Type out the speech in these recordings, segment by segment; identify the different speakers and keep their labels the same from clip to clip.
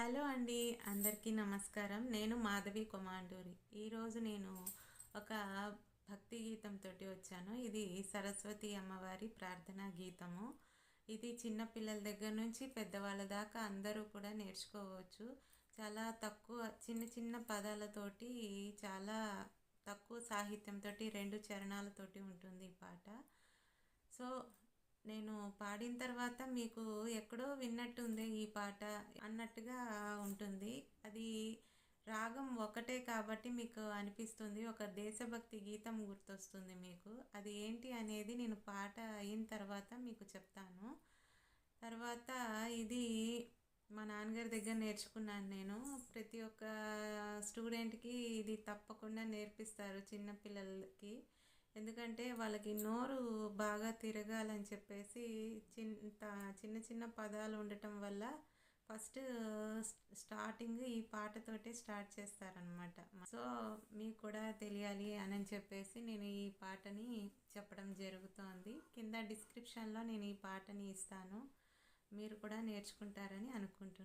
Speaker 1: Hello అండి అందరికీ నమస్కారం. నేను మాధవి కొమాండూరి. ఈరోజు నేను ఒక భక్తి గీతంతో వచ్చాను. ఇది సరస్వతి అమ్మవారి ప్రార్థనా గీతము. ఇది చిన్న పిల్లల దగ్గర నుంచి పెద్దవాళ్ళ దాకా అందరూ కూడా నేర్చుకోవచ్చు. చాలా తక్కువ చిన్న చిన్న పదాలతోటి చాలా తక్కువ సాహిత్యంతో రెండు చరణాలతోటి ఉంటుంది ఈ పాట. సో నేను పాడిన తర్వాత మీకు ఎక్కడో విన్నట్టుంది ఈ పాట అన్నట్టుగా ఉంటుంది. అది రాగం ఒకటే కాబట్టి మీకు అనిపిస్తుంది. ఒక దేశభక్తి గీతం గుర్తొస్తుంది మీకు. అది ఏంటి అనేది నేను పాట అయిన తర్వాత మీకు చెప్తాను. తర్వాత ఇది మా నాన్నగారి దగ్గర నేర్చుకున్నాను నేను. ప్రతి ఒక్క స్టూడెంట్కి ఇది తప్పకుండా నేర్పిస్తారు చిన్న పిల్లలకి. ఎందుకంటే వాళ్ళకి నోరు బాగా తిరగాలని చెప్పేసి చిన్న చిన్న చిన్న పదాలు ఉండటం వల్ల ఫస్ట్ స్టార్టింగ్ ఈ పాటతోటే స్టార్ట్ చేస్తారనమాట సో మీకు కూడా తెలియాలి అని చెప్పేసి నేను ఈ పాటని చెప్పడం జరుగుతోంది. కింద డిస్క్రిప్షన్లో నేను ఈ పాటని ఇస్తాను. మీరు కూడా నేర్చుకుంటారని అనుకుంటున్నాను.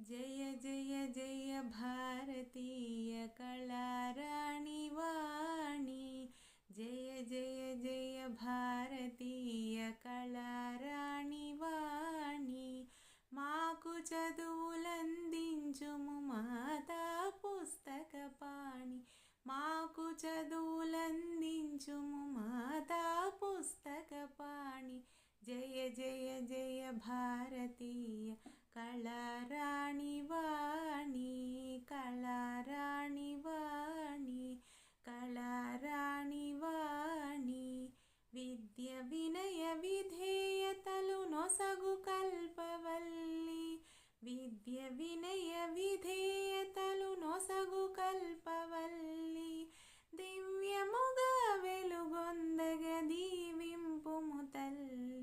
Speaker 1: జయ జయ జయ భారతీయ కళారాణి వాణి. జయ జయ జయ భారతీయ కళారాణి వాణి. మాకు చదువులందించుము మాతా పుస్తక పాణి. మాకు చదువులందించుము మాతా పుస్తక పాణి. జయ జయ జయ భారతీయ కళరాణి వాణి కళరాణి వాణి కళరాణి వాణి. విద్య వినయ విధేయతలు నొసగు కల్పవల్లి. విద్య వినయ విధేయతలు నొసగు కల్పవల్లి. దివ్యముగా వెలుగొందగ దీవింపుము తల్లి.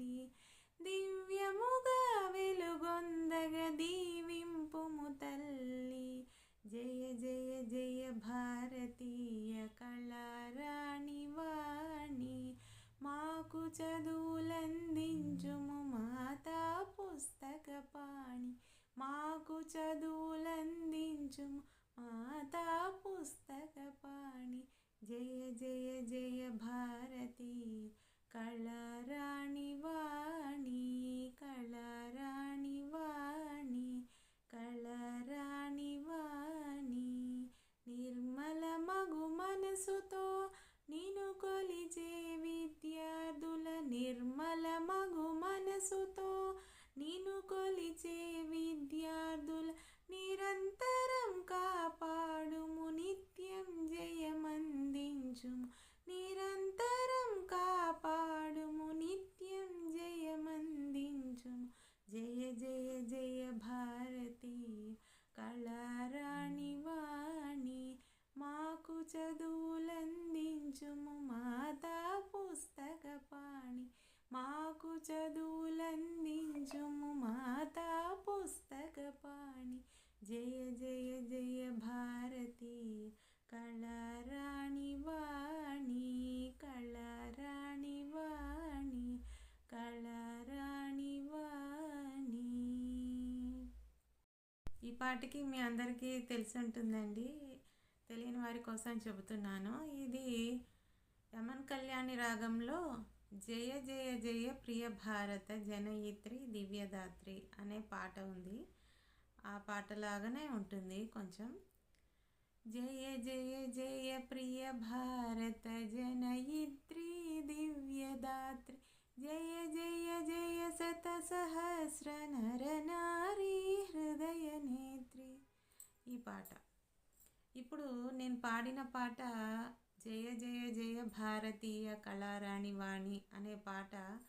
Speaker 1: భారతీయ కళారాణి వాణి మాకు చదువులందించుము మాతా పుస్తక పాణి మాకు చదువులందించుము మాతా పుస్తక పాణి. జయ జయ జయ భారతీ కళారా మనసుతో నిను కొలిచే విద్యార్థుల నిరంతరం కాపాడుము నిత్యం జయమందించుము. నిరంతరం కాపాడుము నిత్యం జయమందించుము. జయ జయ జయ భారతి కళారాణి వాణి మాకు చదువు పాటకి మీ అందరికీ తెలిసి ఉంటుందండి తెలియని వారి కోసం చెబుతున్నాను. ఇది యమన్ కళ్యాణి రాగంలో జయ జయ జయ ప్రియ భారత జనయిత్రి దివ్యదాత్రి అనే పాట ఉంది. ఆ పాటలాగానే ఉంటుంది కొంచెం. జయ జయ జయ ప్రియ భారత జనయిత్రి దివ్యదాత్రి. జయ జయ జయ శత సహస్ర నర నారీ హృదయ నేత్రి ఈ పాట. ఇప్పుడు నేను పాడిన పాట జయ జయ జయ భారతీయ కళారాణి వాణి అనే పాట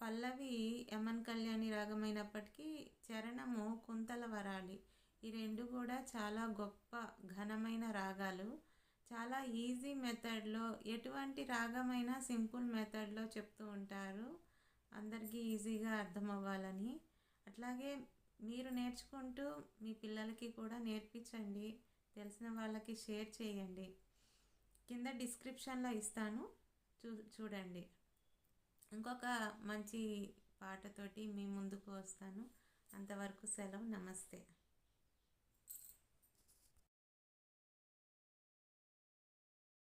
Speaker 1: పల్లవి యమన్ కళ్యాణి రాగమైనప్పటికీ చరణము కుంతల వరాలి. ఈ రెండు కూడా చాలా గొప్ప ఘనమైన రాగాలు. చాలా ఈజీ మెథడ్లో ఎటువంటి రాగమైనా సింపుల్ మెథడ్లో చెప్తూ ఉంటారు. అందరికీ ఈజీగా అర్థం అవ్వాలని అట్లాగే మీరు నేర్చుకుంటూ మీ పిల్లలకి కూడా నేర్పించండి. తెలిసిన వాళ్ళకి షేర్ చేయండి. కింద డిస్క్రిప్షన్లో ఇస్తాను. చూ చూడండి. ఇంకొక మంచి పాటతోటి మీ ముందుకు వస్తాను. అంతవరకు సెలవు. నమస్తే.